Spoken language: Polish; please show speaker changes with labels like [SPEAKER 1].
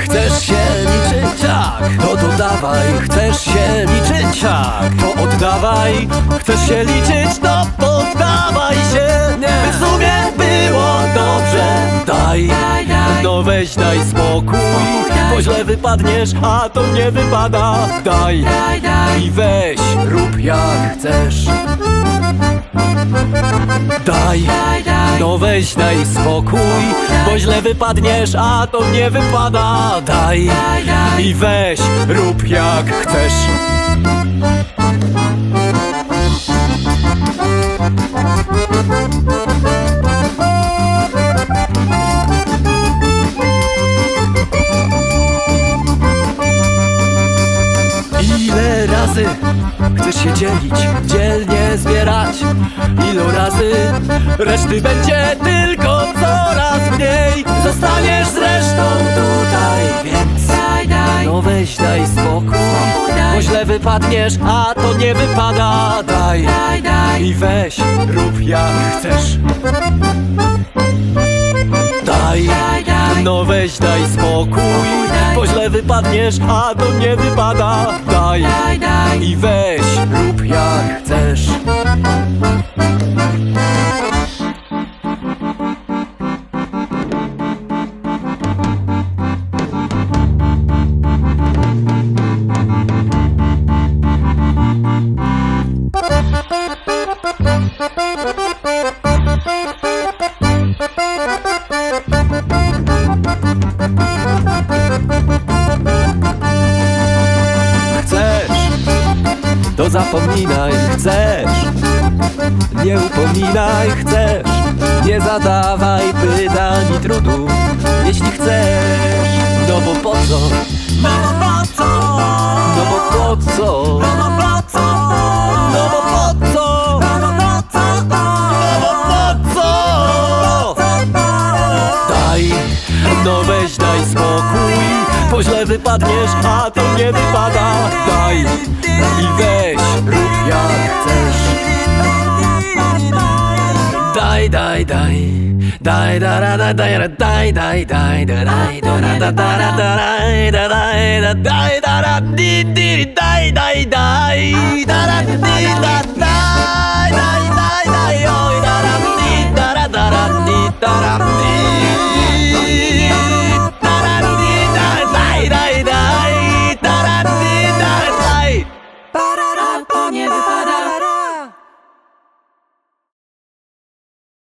[SPEAKER 1] Chcesz się liczyć? Tak, to dodawaj Chcesz się liczyć? Tak, to oddawaj Chcesz się liczyć? To poddawaj się. Nie, by w sumie było dobrze. Daj, no weź daj spokój. Bo źle wypadniesz, a to nie wypada. Daj, i weź, rób jak chcesz. Daj, no weź daj spokój. Bo źle wypadniesz, a to nie wypada. Daj. i weź, rób jak chcesz Ile razy chcesz się dzielić, dzielnie zbierać? Ilu razy reszty będzie tylko coraz mniej? Zostaniesz zresztą tutaj, więc no weź daj spokój, bo źle wypadniesz, a to nie wypada. Daj i weź, rób jak chcesz. No weź daj spokój. Bo źle wypadniesz, a to nie wypada. Daj, i weź, rób jak zapominaj, chcesz Nie upominaj, chcesz Nie zadawaj pytań i trudu Jeśli chcesz, no bo po co? No bo po co? No bo po co? No bo po co? No bo po co? No bo po co? No no weź daj spokój Bo źle wypadniesz, a to nie wypada Daj, daj, daj Daj, da, da, da, daj, ra, daj, daj, daj, da, daj, da, ra, da, da, ra, da, daj, da, daj, da, daj, da, ra, di, di, daj, daj, daj, da, ra, di, da, daj, daj, daj,